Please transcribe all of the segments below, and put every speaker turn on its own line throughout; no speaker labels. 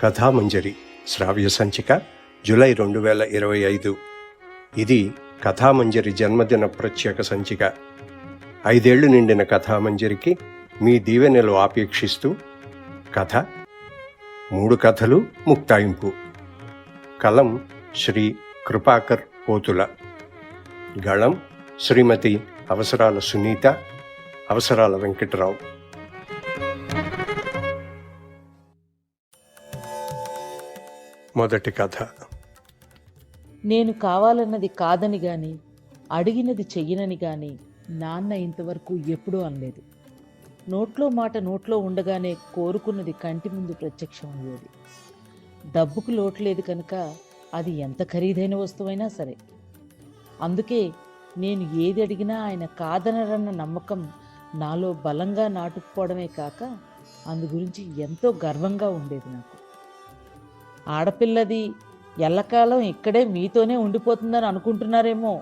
కథామంజరి శ్రావ్య సంచిక జూలై రెండు వేల ఇరవై ఐదు. ఇది కథామంజరి జన్మదిన ప్రత్యేక సంచిక. ఐదేళ్ళు నిండిన కథామంజరికి మీ దీవెనలు ఆపేక్షిస్తూ కథ మూడు కథలు ముక్తాయింపు. కలం శ్రీ కృపాకర్ పోతుల. గళం శ్రీమతి అవసరాల సునీత అవసరాల వెంకటరావు. మొదటి కథ.
నేను కావాలన్నది కాదని గాని అడిగినది చెయ్యనని గాని నాన్న ఇంతవరకు ఎప్పుడూ అనలేదు. నోట్లో మాట నోట్లో ఉండగానే కోరుకున్నది కంటి ముందు ప్రత్యక్షం అయ్యేది. డబ్బుకు లోటు లేదు కనుక అది ఎంత ఖరీదైన వస్తువైనా సరే. అందుకే నేను ఏది అడిగినా ఆయన కాదనరన్న నమ్మకం నాలో బలంగా నాటుకుపోవడమే కాక అందు గురించి ఎంతో గర్వంగా ఉండేది నాకు. ఆడపిల్లది ఎల్లకాలం ఇక్కడే మీతోనే ఉండిపోతుందని అనుకుంటున్నారేమో.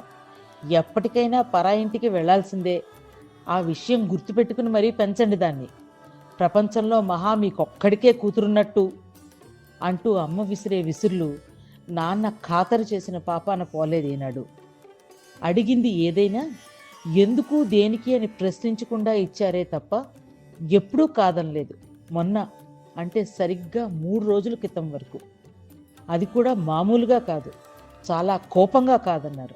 ఎప్పటికైనా పరాయింటికి వెళ్ళాల్సిందే ఆ విషయం గుర్తుపెట్టుకుని మరీ పెంచండి దాన్ని. ప్రపంచంలో మహా మీకొక్కడికే కూతురున్నట్టు అంటూ అమ్మ విసిరే విసురులు నాన్న ఖాతరు చేసిన పాపాన పోలేదేనాడు అడిగింది ఏదైనా ఎందుకు దేనికి అని ప్రశ్నించకుండా ఇచ్చారే తప్ప ఎప్పుడూ కాదనలేదు. మొన్న అంటే సరిగ్గా మూడు రోజుల క్రితం వరకు. అది కూడా మామూలుగా కాదు. చాలా కోపంగా కాదన్నారు.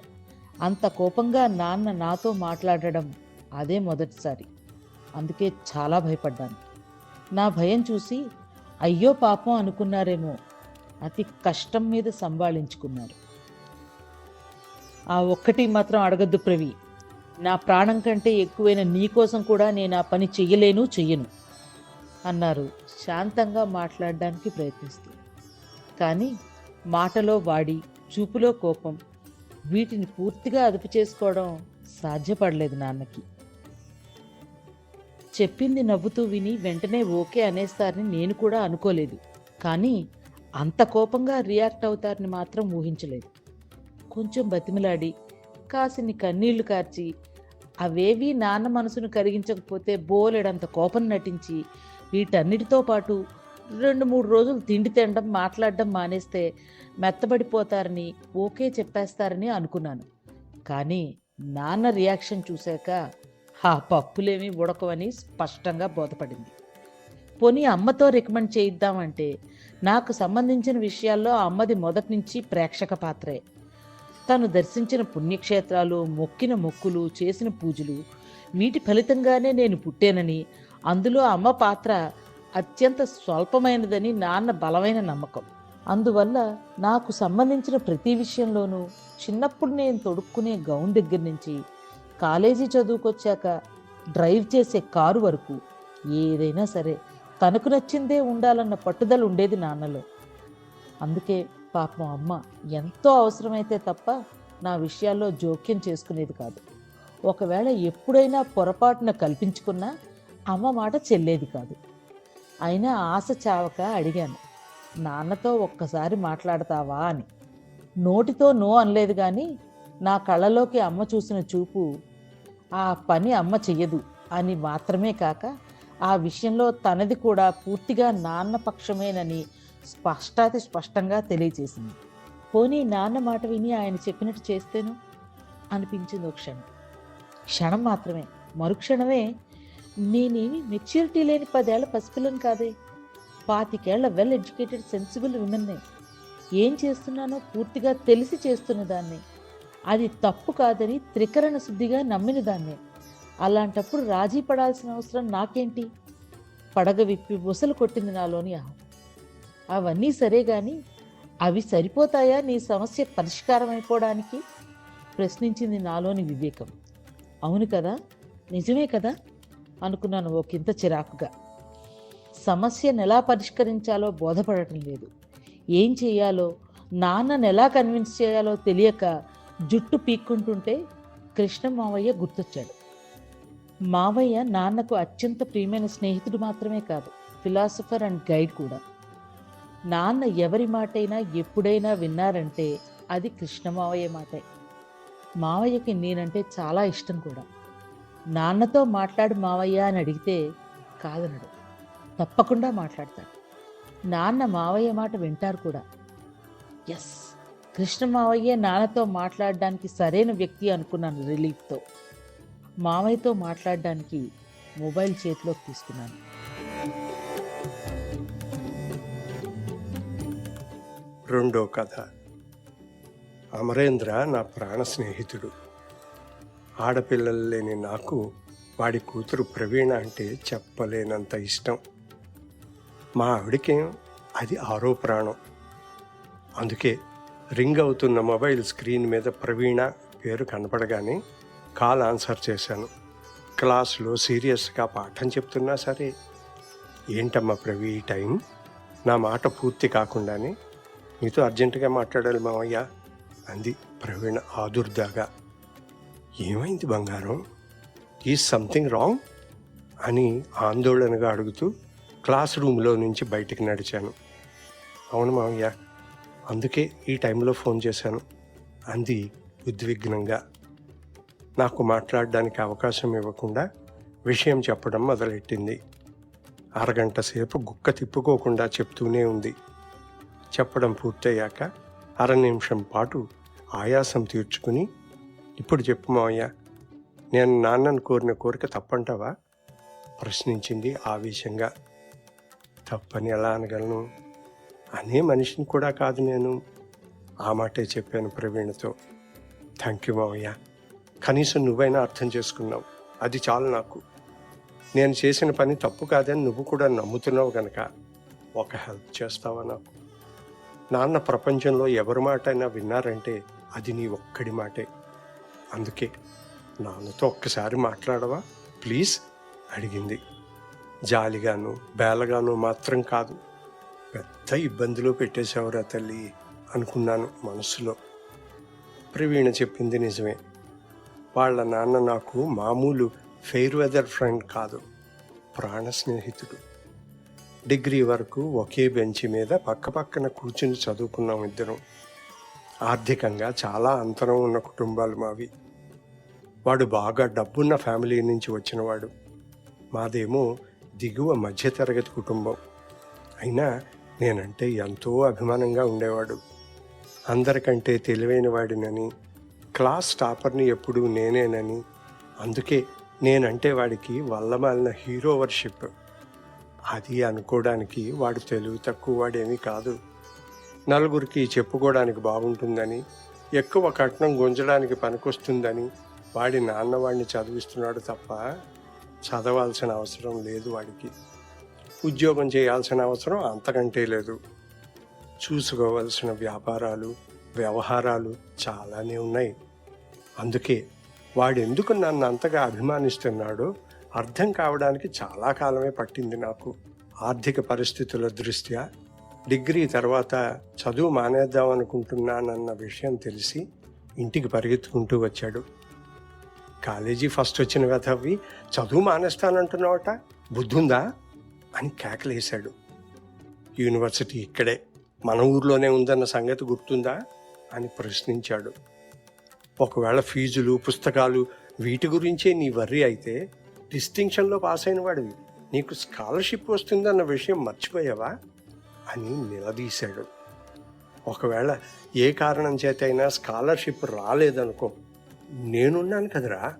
అంత కోపంగా నాన్న నాతో మాట్లాడడం అదే మొదటిసారి. అందుకే చాలా భయపడ్డాను. నా భయం చూసి అయ్యో పాపం అనుకున్నారేమో అతి కష్టం మీద సంభాళించుకున్నారు. ఆ ఒక్కటి మాత్రం అడగద్దు ప్రవి. నా ప్రాణం కంటే ఎక్కువైన నీ కోసం కూడా నేను ఆ పని చెయ్యలేను చెయ్యను అన్నారు శాంతంగా మాట్లాడడానికి ప్రయత్నిస్తూ. కానీ మాటలో వాడి చూపులో కోపం వీటిని పూర్తిగా అదుపు చేసుకోవడం సాధ్యపడలేదు నాన్నకి. చెప్పింది నవ్వుతూ విని వెంటనే ఓకే అనేస్తారని నేను కూడా అనుకోలేదు. కానీ అంత కోపంగా రియాక్ట్ అవుతారని మాత్రం ఊహించలేదు. కొంచెం బతిమిలాడి కాసిని కన్నీళ్ళు కార్చి అవేవీ నాన్న మనసును కరిగించకపోతే బోలెడంత కోపం నటించి వీటన్నిటితో పాటు రెండు మూడు రోజులు తిండి తినడం మాట్లాడడం మానేస్తే మెత్తబడిపోతారని ఓకే చెప్పేస్తారని అనుకున్నాను. కానీ నాన్న రియాక్షన్ చూశాక ఆ పప్పులేమీ ఉడకవని స్పష్టంగా బోధపడింది. పోనీ అమ్మతో రికమెండ్ చేయిద్దామంటే నాకు సంబంధించిన విషయాల్లో అమ్మది మొదటి నుంచి ప్రేక్షక పాత్రే. తను దర్శించిన పుణ్యక్షేత్రాలు మొక్కిన మొక్కులు చేసిన పూజలు వీటి ఫలితంగానే నేను పుట్టానని అందులో అమ్మ పాత్ర అత్యంత స్వల్పమైనదని నాన్న బలమైన నమ్మకం. అందువల్ల నాకు సంబంధించిన ప్రతి విషయంలోనూ చిన్నప్పుడు నేను తొడుక్కునే గౌన్ దగ్గర నుంచి కాలేజీ చదువుకొచ్చాక డ్రైవ్ చేసే కారు వరకు ఏదైనా సరే తనకు నచ్చిందే ఉండాలన్న పట్టుదల ఉండేది నాన్నలో. అందుకే పాపం అమ్మ ఎంతో అవసరమైతే తప్ప నా విషయాల్లో జోక్యం చేసుకునేది కాదు. ఒకవేళ ఎప్పుడైనా పొరపాటున కల్పించుకున్నా అమ్మ మాట చెల్లేది కాదు. అయినా ఆశ చావక అడిగాను. నాన్నతో ఒక్కసారి మాట్లాడతావా? అని. నోటితో నో అనలేదు కానీ నా కళ్ళలోకి అమ్మ చూసిన చూపు ఆ పని అమ్మ చెయ్యదు అని మాత్రమే కాక ఆ విషయంలో తనది కూడా పూర్తిగా నాన్న పక్షమేనని స్పష్టాతి స్పష్టంగా తెలియజేసింది. పోనీ నాన్న మాట విని ఆయన చెప్పినట్టు చేస్తేను? అనిపించింది ఒక క్షణం. క్షణం మాత్రమే. మరుక్షణమే నేనేమి మెచ్యూరిటీ లేని పదేళ్ళ పసిపిల్లని కాదే. పాతికేళ్ళ వెల్ ఎడ్యుకేటెడ్ సెన్సిబుల్ విమెన్నే. ఏం చేస్తున్నానో పూర్తిగా తెలిసి చేస్తున్న దాన్ని అది తప్పు కాదని త్రికరణ శుద్ధిగా నమ్మిన దాన్ని అలాంటప్పుడు రాజీ పడాల్సిన అవసరం నాకేంటి? పడగ విప్పి బుసలు కొట్టింది నాలోని అహం. అవన్నీ సరే కానీ అవి సరిపోతాయా నీ సమస్య పరిష్కారం అయిపోవడానికి ప్రశ్నించింది నాలోని వివేకం. అవును కదా? నిజమే కదా? అనుకున్నాను ఒకంత చిరాకుగా. సమస్యను ఎలా పరిష్కరించాలో బోధపడటం లేదు. ఏం చేయాలో నాన్నను ఎలా కన్విన్స్ చేయాలో తెలియక జుట్టు పీక్కుంటుంటే కృష్ణ మావయ్య గుర్తొచ్చాడు. మావయ్య నాన్నకు అత్యంత ప్రియమైన స్నేహితుడు మాత్రమే కాదు ఫిలాసఫర్ అండ్ గైడ్ కూడా. నాన్న ఎవరి మాటైనా ఎప్పుడైనా విన్నారంటే అది కృష్ణ మావయ్య మాటే. మావయ్యకి నేనంటే చాలా ఇష్టం కూడా. నాన్నతో మాట్లాడు మావయ్య అని అడిగితే కాదనడు. తప్పకుండా మాట్లాడతాడు. నాన్న మావయ్య మాట వింటారు కూడా. ఎస్ కృష్ణ మావయ్య నాన్నతో మాట్లాడడానికి సరైన వ్యక్తి అనుకున్నాను రిలీఫ్తో. మావయ్యతో మాట్లాడడానికి మొబైల్ చేతిలోకి తీసుకున్నాను.
రెండో కథ. అమరేంద్ర నా ప్రాణ స్నేహితుడు. ఆడపిల్లలు లేని నాకు వాడి కూతురు ప్రవీణ అంటే చెప్పలేనంత ఇష్టం. మా ఆవిడకేం అది ఆరో ప్రాణం. అందుకే రింగ్ అవుతున్న మొబైల్ స్క్రీన్ మీద ప్రవీణ పేరు కనపడగానే కాల్ ఆన్సర్ చేశాను. క్లాస్లో సీరియస్గా పాఠం చెప్తున్నా సరే ఏంటమ్మా ప్రవీ ఈ టైం? నా మాట పూర్తి కాకుండానే నీతో అర్జెంటుగా మాట్లాడాలి మావయ్య అంది ప్రవీణ ఆదుర్దాగా. ఏమైంది బంగారం? ఈ సంథింగ్ రాంగ్ అని ఆందోళనగా అడుగుతూ క్లాస్ రూమ్లో నుంచి బయటికి నడిచాను. అవును మామయ్య అందుకే ఈ టైంలో ఫోన్ చేశాను అంది ఉద్విగ్నంగా. నాకు మాట్లాడడానికి అవకాశం ఇవ్వకుండా విషయం చెప్పడం మొదలెట్టింది. అరగంట సేపు గుక్క తిప్పుకోకుండా చెప్తూనే ఉంది. చెప్పడం పూర్తయ్యాక అర నిమిషం పాటు ఆయాసం తీర్చుకుని ఇప్పుడు చెప్పు మావయ్య నేను నాన్నను కోరిన కోరిక తప్పంటావా? ప్రశ్నించింది ఆవేశంగా. తప్పని ఎలా అనగలను? అనే మనిషిని కూడా కాదు నేను ఆ మాటే చెప్పాను ప్రవీణ్తో. థ్యాంక్ యూ మావయ్య. కనీసం నువ్వైనా అర్థం చేసుకున్నావు. అది చాలు నాకు. నేను చేసిన పని తప్పు కాదని నువ్వు కూడా నమ్ముతున్నావు గనక. ఒక హెల్ప్ చేస్తావా నాకు? నాన్న ప్రపంచంలో ఎవరి మాట అయినా విన్నారంటే అది నీ ఒక్కడి మాటే. అందుకే నాన్నతో ఒక్కసారి మాట్లాడవా? ప్లీజ్ అడిగింది. జాలిగాను బేలగాను మాత్రం కాదు. పెద్ద ఇబ్బందిలో పెట్టేశావురా తల్లి అనుకున్నాను మనసులో. ప్రవీణ చెప్పింది నిజమే. వాళ్ళ నాన్న నాకు మామూలు ఫెయిర్ వెదర్ ఫ్రెండ్ కాదు ప్రాణ స్నేహితుడు. డిగ్రీ వరకు ఒకే బెంచ్ మీద పక్క పక్కన కూర్చుని చదువుకున్నాం ఇద్దరం. ఆర్థికంగా చాలా అంతరం ఉన్న కుటుంబాలు మావి. వాడు బాగా డబ్బున్న ఫ్యామిలీ నుంచి వచ్చినవాడు. మాదేమో దిగువ మధ్యతరగతి కుటుంబం. అయినా నేనంటే ఎంతో అభిమానంగా ఉండేవాడు. అందరికంటే తెలివైన వాడినని క్లాస్ టాపర్ని ఎప్పుడూ నేనేనని అందుకే నేనంటే వాడికి వల్లమాలిన హీరో వర్షిప్ అది అనుకోవడానికి వాడు తెలివి తక్కువ వాడేమీ కాదు. నలుగురికి చెప్పుకోవడానికి బాగుంటుందని ఎక్కువ కట్నం గుంజడానికి పనికొస్తుందని వాడి నాన్న వాడిని చదివిస్తున్నాడు తప్ప చదవాల్సిన అవసరం లేదు వాడికి. ఉద్యోగం చేయాల్సిన అవసరం అంతకంటే లేదు. చూసుకోవాల్సిన వ్యాపారాలు వ్యవహారాలు చాలానే ఉన్నాయి. అందుకే వాడెందుకు నన్ను అంతగా అభిమానిస్తున్నాడో అర్థం కావడానికి చాలా కాలమే పట్టింది నాకు. ఆర్థిక పరిస్థితుల దృష్ట్యా డిగ్రీ తర్వాత చదువు మానేద్దాం అనుకుంటున్నానన్న విషయం తెలిసి ఇంటికి పరిగెత్తుకుంటూ వచ్చాడు. కాలేజీ ఫస్ట్ వచ్చిన వెధవి చదువు మానేస్తానంటున్నావట బుద్ధుందా? అని కేకలేశాడు. యూనివర్సిటీ ఇక్కడే మన ఊర్లోనే ఉందన్న సంగతి గుర్తుందా? అని ప్రశ్నించాడు. ఒకవేళ ఫీజులు పుస్తకాలు వీటి గురించే నీ వర్రీ అయితే డిస్టింక్షన్లో పాస్ అయిన వాడివి. నీకు స్కాలర్షిప్ వస్తుందన్న విషయం మర్చిపోయావా? అని నిలదీశాడు. ఒకవేళ ఏ కారణం చేతైనా స్కాలర్షిప్ రాలేదనుకో నేనున్నాను కదరా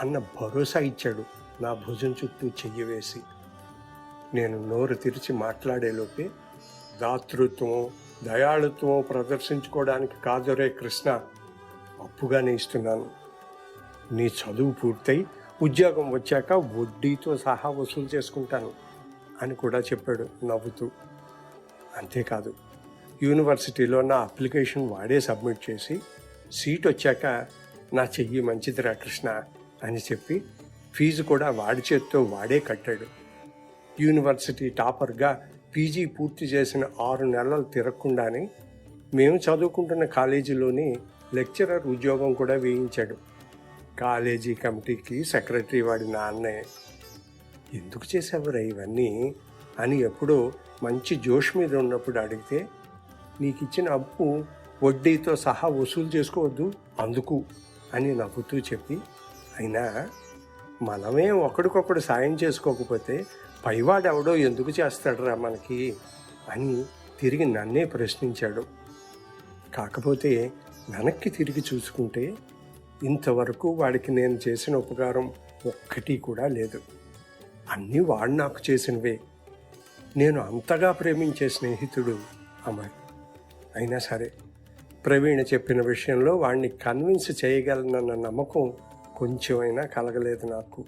అన్న భరోసా ఇచ్చాడు నా భుజం చుట్టూ చెయ్యి వేసి. నేను నోరు తెరిచి మాట్లాడేలోపే దాతృత్వం దయాళుత్వం ప్రదర్శించుకోవడానికి కాదురే కృష్ణ అప్పుగానే ఇస్తున్నాను. నీ చదువు పూర్తయి ఉద్యోగం వచ్చాక వడ్డీతో సహా వసూలు చేసుకుంటాను అని కూడా చెప్పాడు నవ్వుతూ. అంతేకాదు యూనివర్సిటీలో నా అప్లికేషన్ వాడే సబ్మిట్ చేసి సీట్ వచ్చాక నా చెయ్యి మంచిదిరా కృష్ణ అని చెప్పి ఫీజు కూడా వాడి చేత్తో వాడే కట్టాడు. యూనివర్సిటీ టాపర్గా పీజీ పూర్తి చేసిన ఆరు నెలలు తిరగకుండానే మేము చదువుకుంటున్న కాలేజీలోని లెక్చరర్ ఉద్యోగం కూడా వేయించాడు. కాలేజీ కమిటీకి సెక్రటరీ వాడి నాన్నే. ఎందుకు చేసావురా ఇవన్నీ? అని ఎప్పుడో మంచి జోష్ మీద ఉన్నప్పుడు అడిగితే నీకు ఇచ్చిన అప్పు వడ్డీతో సహా వసూలు చేసుకోవద్దు అందుకు అని నవ్వుతూ చెప్పి అయినా మనమే ఒకడికొకడు సాయం చేసుకోకపోతే పైవాడెవడో ఎందుకు చేస్తాడురా మనకి? అని తిరిగి నన్నే ప్రశ్నించాడు. కాకపోతే వెనక్కి తిరిగి చూసుకుంటే ఇంతవరకు వాడికి నేను చేసిన ఉపకారం ఒక్కటి కూడా లేదు. అన్నీ వాడు నాకు చేసినవే. నేను అంతగా ప్రేమించే స్నేహితుడు అమర్. అయినా సరే ప్రవీణ చెప్పిన విషయంలో వాణ్ణి కన్విన్స్ చేయగలనన్న నమ్మకం కొంచెమైనా కలగలేదు నాకు.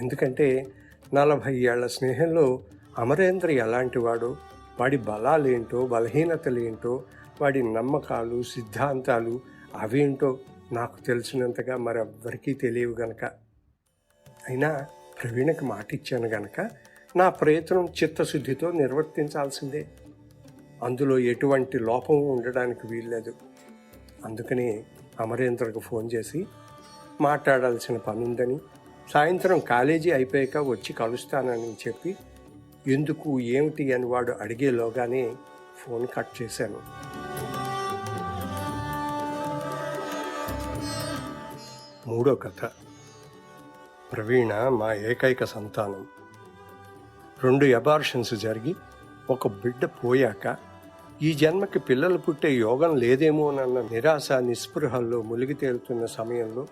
ఎందుకంటే నలభై ఏళ్ళ స్నేహంలో అమరేంద్ర ఎలాంటి వాడో వాడి బలాలేంటో బలహీనతలేంటో వాడి నమ్మకాలు సిద్ధాంతాలు అవేంటో నాకు తెలిసినంతగా మరెవ్వరికీ తెలియవు గనక. అయినా ప్రవీణకి మాట ఇచ్చాను గనక నా ప్రయత్నం చిత్తశుద్ధితో నిర్వర్తించాల్సిందే. అందులో ఎటువంటి లోపం ఉండడానికి వీల్లేదు. అందుకని అమరేంద్రకు ఫోన్ చేసి మాట్లాడాల్సిన పని ఉందని సాయంత్రం కాలేజీ అయిపోయాక వచ్చి కలుస్తానని చెప్పి ఎందుకు ఏమిటి అని వాడు అడిగేలోగానే ఫోన్ కట్ చేశాను. మూడో కథ. ప్రవీణ మా ఏకైక సంతానం. రెండు అబార్షన్స్ జరిగి ఒక బిడ్డ పోయాక ఈ జన్మకి పిల్లలు పుట్టే యోగం లేదేమోనన్న నిరాశ నిస్పృహల్లో మునిగి తేలుతున్న సమయంలో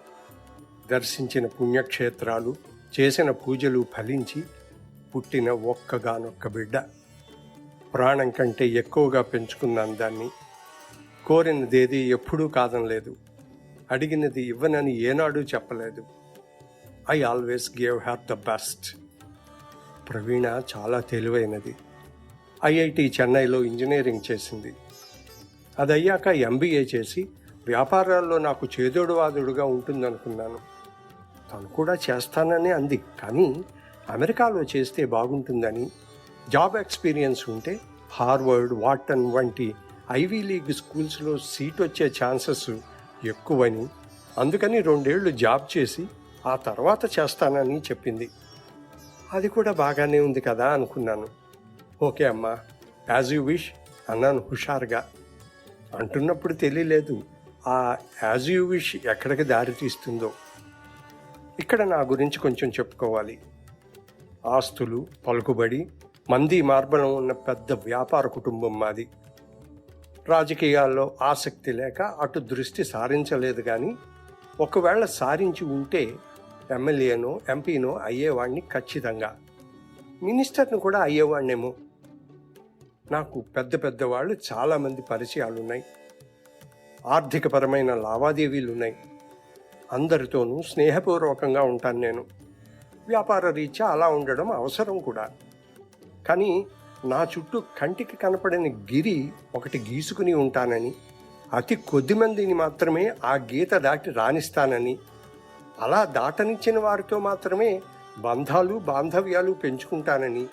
దర్శించిన పుణ్యక్షేత్రాలు చేసిన పూజలు ఫలించి పుట్టిన ఒక్కగానొక్క బిడ్డ. ప్రాణం కంటే ఎక్కువగా పెంచుకున్న అందాన్ని కోరినదేది ఎప్పుడూ కాదనలేదు. అడిగినది ఇవ్వనని ఏనాడూ చెప్పలేదు. I always gave have the best Praveena చాలా తెలివైనది. ఐఐటి చెన్నైలో ఇంజనీరింగ్ చేసింది. అది అయ్యాక ఎంబీఏ చేసి వ్యాపారాల్లో నాకు చేదోడువాదుడుగా ఉంటుందనుకున్నాను. తను కూడా చేస్తానని అంది. కానీ అమెరికాలో చేస్తే బాగుంటుందని జాబ్ ఎక్స్పీరియన్స్ ఉంటే హార్వర్డ్ వాటన్ వంటి ఐవీ లీగ్ స్కూల్స్లో సీట్ వచ్చే ఛాన్సెస్ ఎక్కువని అందుకని రెండేళ్ళు జాబ్ చేసి ఆ తర్వాత చేస్తానని చెప్పింది. అది కూడా బాగానే ఉంది కదా అనుకున్నాను. ఓకే అమ్మా యాజ్ యూ విష్ అన్నాను హుషారుగా. అంటున్నప్పుడు తెలియలేదు ఆ యాజ్ యూ విష్ ఎక్కడికి దారి తీస్తుందో. ఇక్కడ నా గురించి కొంచెం చెప్పుకోవాలి. ఆస్తులు పలుకుబడి మంది మార్బలం ఉన్న పెద్ద వ్యాపార కుటుంబం మాది. రాజకీయాల్లో ఆసక్తి లేక అటు దృష్టి సారించలేదు కానీ ఒకవేళ సారించి ఉంటే ఎమ్మెల్యేనో ఎంపీనో అయ్యేవాడిని ఖచ్చితంగా. మినిస్టర్ను కూడా అయ్యేవాడినేమో నాకు పెద్ద పెద్ద వాళ్ళు చాలామంది పరిచయాలు ఉన్నాయి ఆర్థికపరమైన లావాదేవీలు ఉన్నాయి అందరితోనూ స్నేహపూర్వకంగా ఉంటాను నేను. వ్యాపార రీత్యా అలా ఉండడం అవసరం కూడా. కానీ నా చుట్టూ కంటికి కనపడని గిరి ఒకటి గీసుకుని ఉంటానని అతి కొద్ది మందిని మాత్రమే ఆ గీత దాటి రాణిస్తానని అలా దాటనిచ్చిన వారితో మాత్రమే బంధాలు బాంధవ్యాలు పెంచుకుంటానని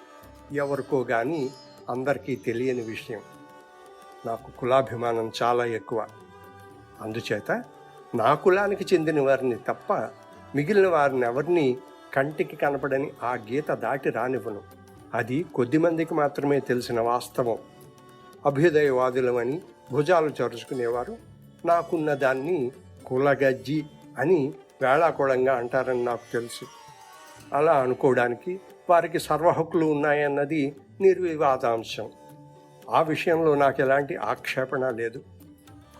ఎవరికో కానీ అందరికీ తెలియని విషయం. నాకు కులాభిమానం చాలా ఎక్కువ. అందుచేత నా కులానికి చెందిన వారిని తప్ప మిగిలిన వారిని ఎవరిని కంటికి కనపడని ఆ గీత దాటి రానివ్వను. అది కొద్దిమందికి మాత్రమే తెలిసిన వాస్తవం. అభ్యుదయవాదులమని భుజాలు చరుచుకునేవారు. నాకున్న దాన్ని కులగజ్జి అని వేళాకోళంగా అంటారని నాకు తెలుసు. అలా అనుకోవడానికి వారికి సర్వహక్కులు ఉన్నాయన్నది నిర్వివాదాంశం. ఆ విషయంలో నాకు ఎలాంటి ఆక్షేపణ లేదు.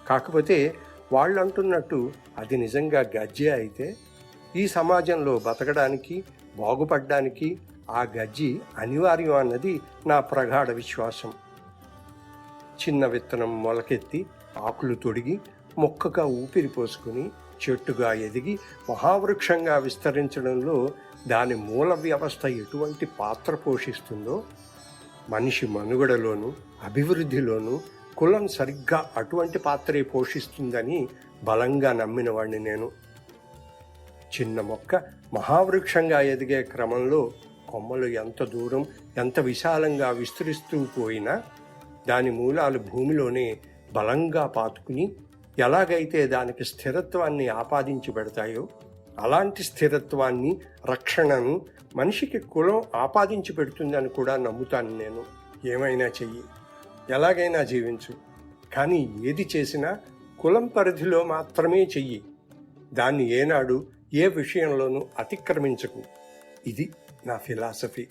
కాకపోతే వాళ్ళు అంటున్నట్టు అది నిజంగా గజ్జే అయితే ఈ సమాజంలో బతకడానికి బాగుపడడానికి ఆ గజ్జి అనివార్యం అన్నది నా ప్రగాఢ విశ్వాసం. చిన్న విత్తనం మొలకెత్తి ఆకులు తొడిగి మొక్కగా ఊపిరి పోసుకుని చెట్టుగా ఎదిగి మహావృక్షంగా విస్తరించడంలో దాని మూల వ్యవస్థ ఎటువంటి పాత్ర పోషిస్తుందో మనిషి మనుగడలోనూ అభివృద్ధిలోనూ కులం సరిగ్గా అటువంటి పాత్రే పోషిస్తుందని బలంగా నమ్మిన వాడిని నేను. చిన్న మొక్క మహావృక్షంగా ఎదిగే క్రమంలో కొమ్మలు ఎంత దూరం ఎంత విశాలంగా విస్తరిస్తూ పోయినా దాని మూలాలు భూమిలోనే బలంగా పాతుకుని ఎలాగైతే దానికి స్థిరత్వాన్ని ఆపాదించి పెడతాయో అలాంటి స్థిరత్వాన్ని రక్షణను మనిషికి కులం ఆపాదించి పెడుతుందని కూడా నమ్ముతాను నేను. ఏమైనా చెయ్యి. ఎలాగైనా జీవించు. కానీ ఏది చేసినా కులం పరిధిలో మాత్రమే చెయ్యి. దాన్ని ఏనాడు ఏ విషయంలోనూ అతిక్రమించకు. ఇది నా ఫిలాసఫీ.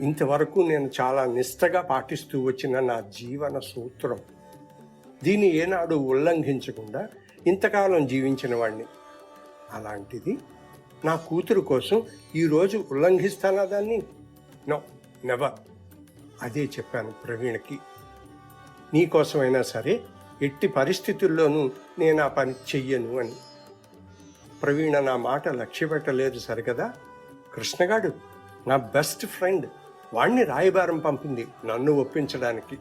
ఇంతవరకు నేను చాలా నిష్టగా పాటిస్తూ వచ్చిన నా జీవన సూత్రం. దీన్ని ఏనాడు ఉల్లంఘించకుండా ఇంతకాలం జీవించిన వాడిని అలాంటిది నా కూతురు కోసం ఈరోజు ఉల్లంఘిస్తానా దాన్ని? No never. అదే చెప్పాను ప్రవీణ్కి. నీకోసమైనా సరే ఎట్టి పరిస్థితుల్లోనూ నేను ఆ పని చెయ్యను అని. ప్రవీణ నా మాట లక్ష్య పెట్టలేదు సరికదా కృష్ణగాడు నా బెస్ట్ ఫ్రెండ్ వాణ్ణి రాయబారం పంపింది నన్ను ఒప్పించడానికి.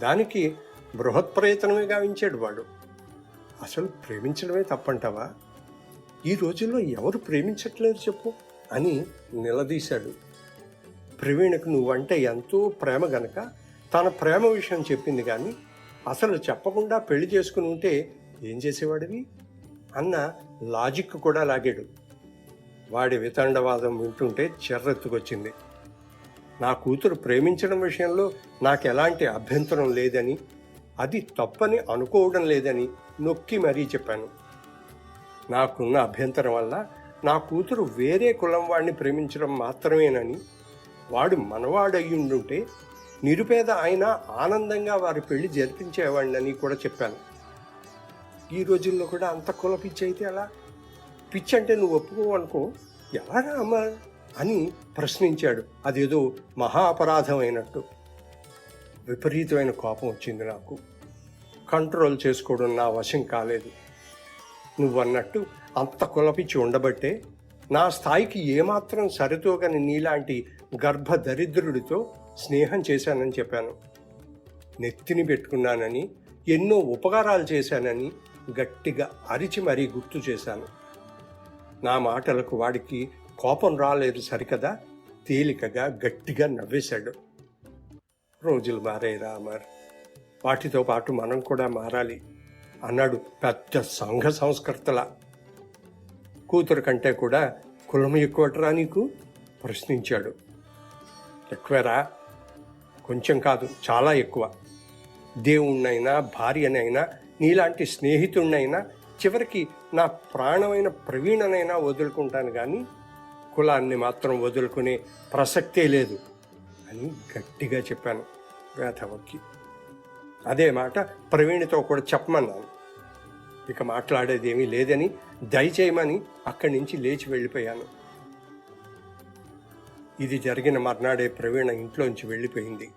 దానికి బృహత్ ప్రయత్నమే గావించాడు వాడు. అసలు ప్రేమించడమే తప్పంటావా? ఈ రోజుల్లో ఎవరు ప్రేమించట్లేదు చెప్పు అని నిలదీశాడు. ప్రవీణకు నువ్వంటే ఎంతో ప్రేమ గనక తన ప్రేమ విషయం చెప్పింది కానీ అసలు చెప్పకుండా పెళ్ళి చేసుకుని ఉంటే ఏం చేసేవాడివి? అన్న లాజిక్ కూడా లాగాడు. వాడి వితండవాదం వింటుంటే చెర్రెత్తుకొచ్చింది. నా కూతురు ప్రేమించడం విషయంలో నాకు ఎలాంటి అభ్యంతరం లేదని అది తప్పని అనుకోవడం లేదని నొక్కి మరీ చెప్పాను. నాకున్న అభ్యంతరం వల్ల నా కూతురు వేరే కులం వాడిని ప్రేమించడం మాత్రమేనని వాడు మనవాడయ్యుండుంటే నిరుపేద అయినా ఆనందంగా వారి పెళ్ళి జరిపించేవాడినని కూడా చెప్పాను. ఈ రోజుల్లో కూడా అంత కుల పిచ్చి అయితే ఎలా? పిచ్చి అంటే నువ్వు ఒప్పుకోవు అనుకో. ఎలాగా అమ్మ? అని ప్రశ్నించాడు. అదేదో మహా అపరాధం అయినట్టు విపరీతమైన కోపం వచ్చింది నాకు. కంట్రోల్ చేసుకోవడం నా వశం కాలేదు. నువ్వన్నట్టు అంత కులపించి ఉండబట్టే నా స్థాయికి ఏమాత్రం సరితూగని నీలాంటి గర్భ దరిద్రుడితో స్నేహం చేశానని చెప్పాను. నెత్తిని పెట్టుకున్నానని ఎన్నో ఉపకారాలు చేశానని గట్టిగా అరిచి మరీ గుర్తు చేశాను. నా మాటలకు వాడికి కోపం రాలేదు సరికదా? తేలికగా గట్టిగా నవ్వేశాడు. రోజులు మారే రామర్. వాటితో పాటు మనం కూడా మారాలి అన్నాడు పెద్ద సంఘ సంస్కర్తల. కూతురు కంటే కూడా కులం ఎక్కువటరా నీకు? ప్రశ్నించాడు. ఎక్కువరా? కొంచెం కాదు చాలా ఎక్కువ. దేవుణ్ణైనా భార్యనైనా నీలాంటి స్నేహితుణ్ణైనా చివరికి నా ప్రాణమైన ప్రవీణనైనా వదులుకుంటాను కానీ కులాన్ని మాత్రం వదులుకునే ప్రసక్తే లేదు అని గట్టిగా చెప్పాను వేధవకి అదే మాట ప్రవీణ్తో కూడా చెప్పమన్నాను. ఇక మాట్లాడేదేమీ లేదని దయచేయమని అక్కడి నుంచి లేచి వెళ్ళిపోయాను. ఇది జరిగిన మర్నాడే ప్రవీణ ఇంట్లోంచి వెళ్ళిపోయింది.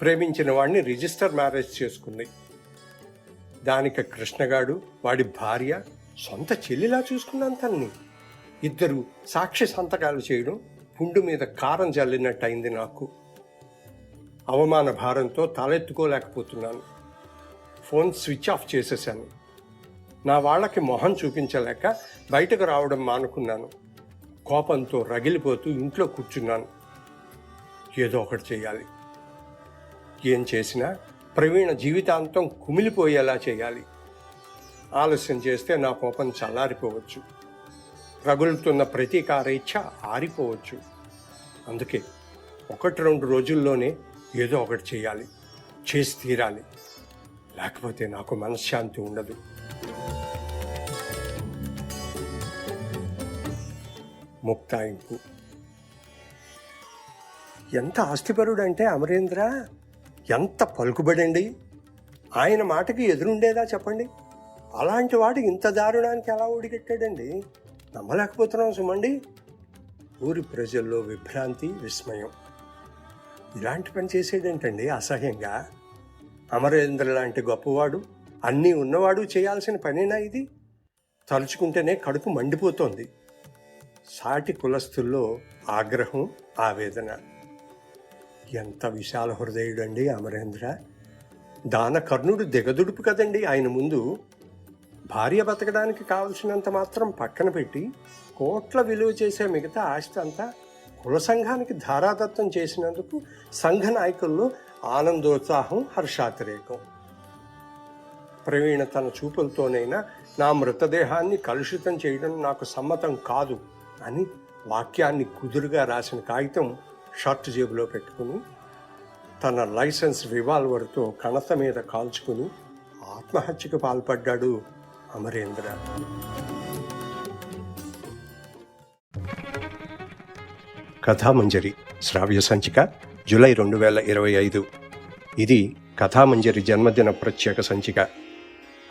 ప్రేమించిన వాడిని రిజిస్టర్ మ్యారేజ్ చేసుకుంది. దానికి కృష్ణగాడు వాడి భార్య సొంత చెల్లిలా చూసుకున్నాను తనని. ఇద్దరు సాక్షి సంతకాలు చేయడం పుండు మీద కారం జల్లినట్టు అయింది నాకు. అవమాన భారంతో తలెత్తుకోలేకపోతున్నాను. ఫోన్ స్విచ్ ఆఫ్ చేసేసాను నా వాళ్ళకి మొహం చూపించలేక బయటకు రావడం మానుకున్నాను. కోపంతో రగిలిపోతూ ఇంట్లో కూర్చున్నాను. ఏదో ఒకటి చేయాలి. ఏం చేసినా ప్రవీణ జీవితాంతం కుమిలిపోయేలా చేయాలి. ఆలస్యం చేస్తే నా కోపం చల్లారిపోవచ్చు. రగులుతున్న ప్రతీకార ఇచ్చ ఆరిపోవచ్చు. అందుకే ఒకటి రెండు రోజుల్లోనే ఏదో ఒకటి చేయాలి చేసి తీరాలి. లేకపోతే నాకు మనశ్శాంతి ఉండదు. ముక్తాయింపు. ఎంత ఆస్తిపరుడంటే అమరేంద్ర? ఎంత పలుకుబడండి? ఆయన మాటకి ఎదురుండేదా చెప్పండి? అలాంటి వాడు ఇంత దారుణానికి ఎలా ఒడిగట్టాడండి? నమ్మలేకపోతున్నాం సుమండి. ఊరి ప్రజల్లో విభ్రాంతి విస్మయం. ఇలాంటి పని చేసేదేంటండి? అసహ్యంగా. అమరేంద్ర లాంటి గొప్పవాడు అన్నీ ఉన్నవాడు చేయాల్సిన పనేనా ఇది? తలుచుకుంటేనే కడుపు మండిపోతోంది. సాటి కులస్తుల్లో ఆగ్రహం ఆవేదన. ఎంత విశాల హృదయుడండి అమరేంద్ర. దాన కర్ణుడు దిగదుడుపు కదండి ఆయన ముందు. భార్య బతకడానికి కావలసినంత మాత్రం పక్కన పెట్టి కోట్ల విలువ చేసే మిగతా ఆస్తి అంతా కుల సంఘానికి ధారాదత్తం చేసినందుకు సంఘ నాయకుల్లో ఆనందోత్సాహం హర్షాతిరేకం. ప్రవీణ తన చూపులతోనైనా నా మృతదేహాన్ని కలుషితం చేయడం నాకు సమ్మతం కాదు అని వాక్యాన్ని కుదురుగా రాసిన కాగితం షర్ట్ జేబులో పెట్టుకుని తన లైసెన్స్ రివాల్వర్తో కణత మీద కాల్చుకుని ఆత్మహత్యకు పాల్పడ్డాడు అమరేంద్ర. కథామంజరి శ్రావ్య సంచిక జూలై రెండు వేల ఇరవై ఐదు. ఇది కథామంజరి జన్మదిన ప్రత్యేక సంచిక.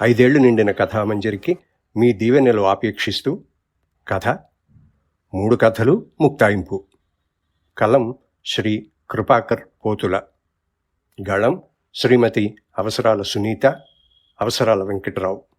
ఐదేళ్ళు నిండిన కథామంజరికి మీ దీవెనలు ఆపేక్షిస్తూ కథ మూడు కథలు ముక్తాయింపు. కలం శ్రీ కృపాకర్ పోతుల. గళం శ్రీమతి అవసరాల సునీత అవసరాల వెంకట్రావు.